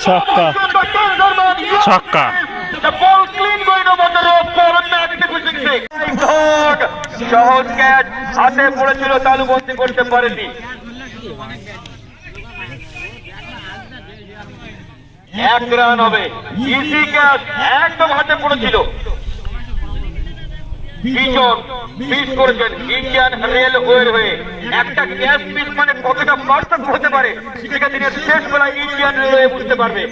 ছক্কা। ছক্কা! সহজ ক্যাচ হাতে পড়েছিল করতে পারেনি এক রান হবে। ইজি ক্যাচ একদম হাতে পড়েছিল। পিছন মিস করেছেন ইন্ডিয়ান একটা ক্যাচ মিস মানে কতটা হতে পারে দিনের শেষ বেলায় ইন্ডিয়ান রেলওয়ে বুঝতে পারবে।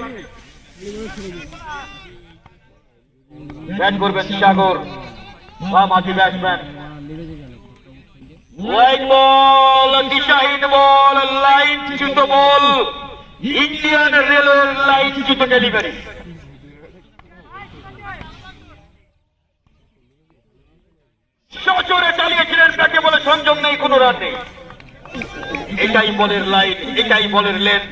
ব্যাট করবেন সাগর। বা মাঝি batsman ball ball line ball Indian রেলওয়ের লাইন চ্যুত ডেলিভারি বলে সংযম নেই কোনো রান নেই এটাই বলের লাইন এটাই বলের লেন।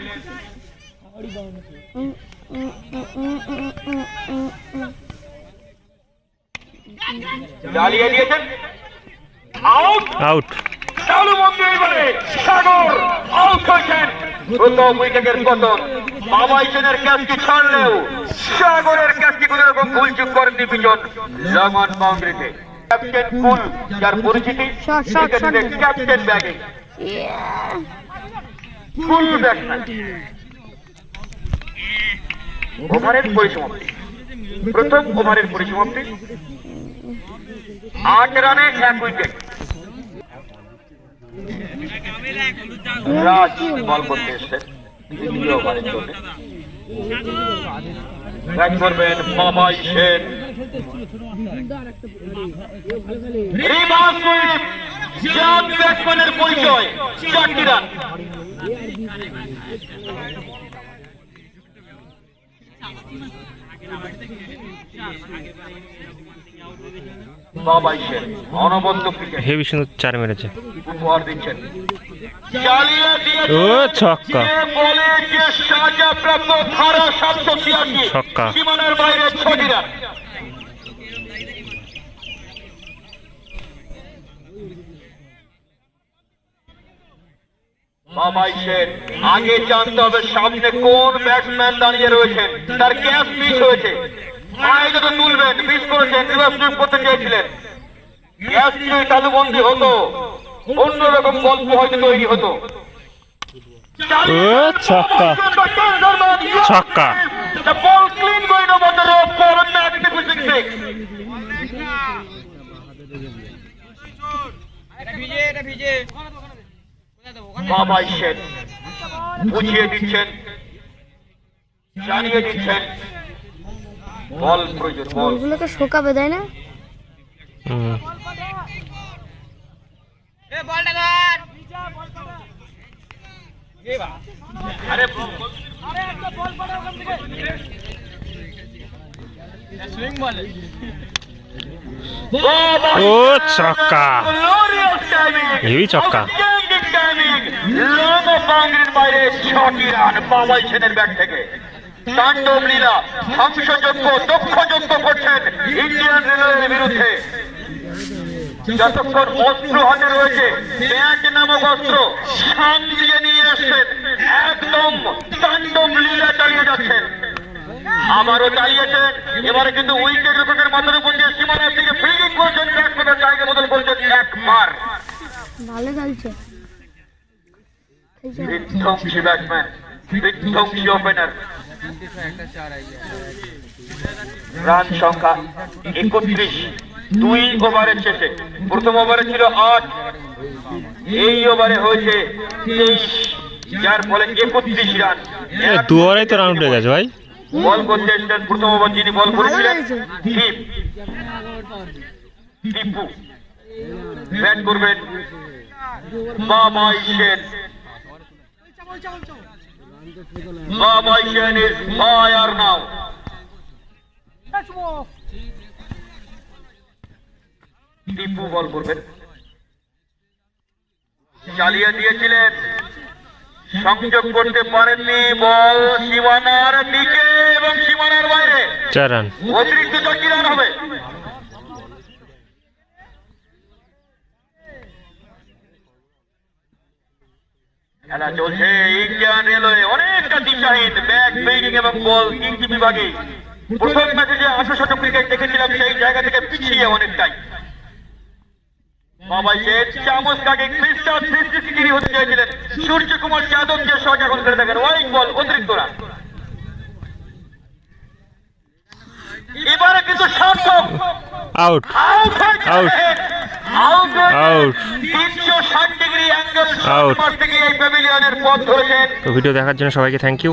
চালিয়ে দিয়েছেন? আউট আউট চালু বন্ধু এবারে সাগর আউট হয়েছেন প্রথম উইকেটের পতন। বাবা ইসেনের ক্যাচটি ছাড়লেও সাগরের ক্যাচটি কোন রকম ভুলচুক করেননি পিছন রমান বাউন্ডারিতে। ক্যাপ্টেন কুল যার পরিচিতি. Captain bagging. Full batsman. ওভারের পরিসমাপ্তি। প্রথম ওভারের পরিসমাপ্তি। আট রানে এক উইকেট। রাজ বল করতে এসছেন দ্বিতীয় ওভারের জন্য। ব্যাট করবেন বাবাই সেন। পরিচয় হেভি সুন্দর চার মেরেছে। ছক্কা। ছক্কা। সীমানার বাইরে ছটি রান বাবাই সেন। আগে জানতে হবে সামনে কোন ব্যাটসম্যান দাঁড়িয়ে রয়েছেন। তার ক্যাচ মিস হয়েছে। আয় যত তুলবেন মিস করেছেন সুইপ করতে চেয়েছিলেন ক্যাচ যদি তালুবন্দি হতো। অন্যরকম গল্প হয়তো তৈরি হতো। ছক্কা। ছক্কা। The ball clean going over the rope for a magnificent six. ভিজে এটা ভিজে। বাবাই সেন বুঝিয়ে দিচ্ছেন জানিয়ে দিচ্ছেন। বল প্রয়োজন বল। বলগুলোকে শোকাবে তাই না? হুম। এ বলটা ধর আরে সুইং ও ছক্কা। ছক্কা। Outstanding timing. Boundary বাইরে ছটি রান বাবাই সেনের ব্যাট থেকে। তাণ্ডব লীলা ধ্বংসযোগ্য দক্ষযোগ্য করছেন ইন্ডিয়ান রেলওয়ের বিরুদ্ধে। যতক্ষণ অস্ত্র হাতে রয়েছে ব্যাট নামক অস্ত্র দিয়ে নিয়ে একদম তাণ্ডব লীলা চালিয়ে যাচ্ছেন। আবারও চালিয়েছেন, এবারে কিন্তু উইকেট রক্ষকের মাথার উপর দিয়ে সীমানার দিকে ফিল্ডিং করছেন ব্যাটসম্যানের জায়গা বদল করছেন একবার। ভালো খেলছে এই যে বিধ্বংসী ব্যাটসম্যান বিধ্বংসী ওপেনার রান সংখ্যা একত্রিশ। দুই ওভারের শেষে। প্রথম ওভারে ছিল আট। এই ওভারে হয়েছে তেইশ। যার ফলে একত্রিশ রান। দু ওভারেই তো রান উঠে গেছে ভাই। বল করতে এসেছেন প্রথম ওভার যিনি বল করেছিলেন টিপ। ব্যাট করবেন নাও টিপু বল করবেন চালিয়ে দিয়েছিলেন সংযোগ করতে পারেননি বল সীমানার দিকে এবং সীমানার বাইরে অতিরিক্ত হবে? খেলা চলছে। ইন্ডিয়ান রেলওয়ে অনেকটা দিশা শাহিন ব্যাগ ফিল্ডিং এবং বল তিনটি বিভাগে। প্রথম ম্যাচে যে আঠারোশত ক্রিকেট দেখেছিলাম সেই জায়গা থেকে পিছিয়ে অনেকটাই। বাবাই শেখ চামচ কাকে ক্রিস্টাল থ্রি হতে চেয়েছিলেন সূর্যকুমার যাদবকে শট এখন করে দেখেন ওয়াইড বল অতিরিক্ত রান। এবারে কিন্তু সার্থক। আউট আউট হয়েছে আউট তিনশো তো ভিডিও দেখার জন্য সবাইকে থ্যাংক ইউ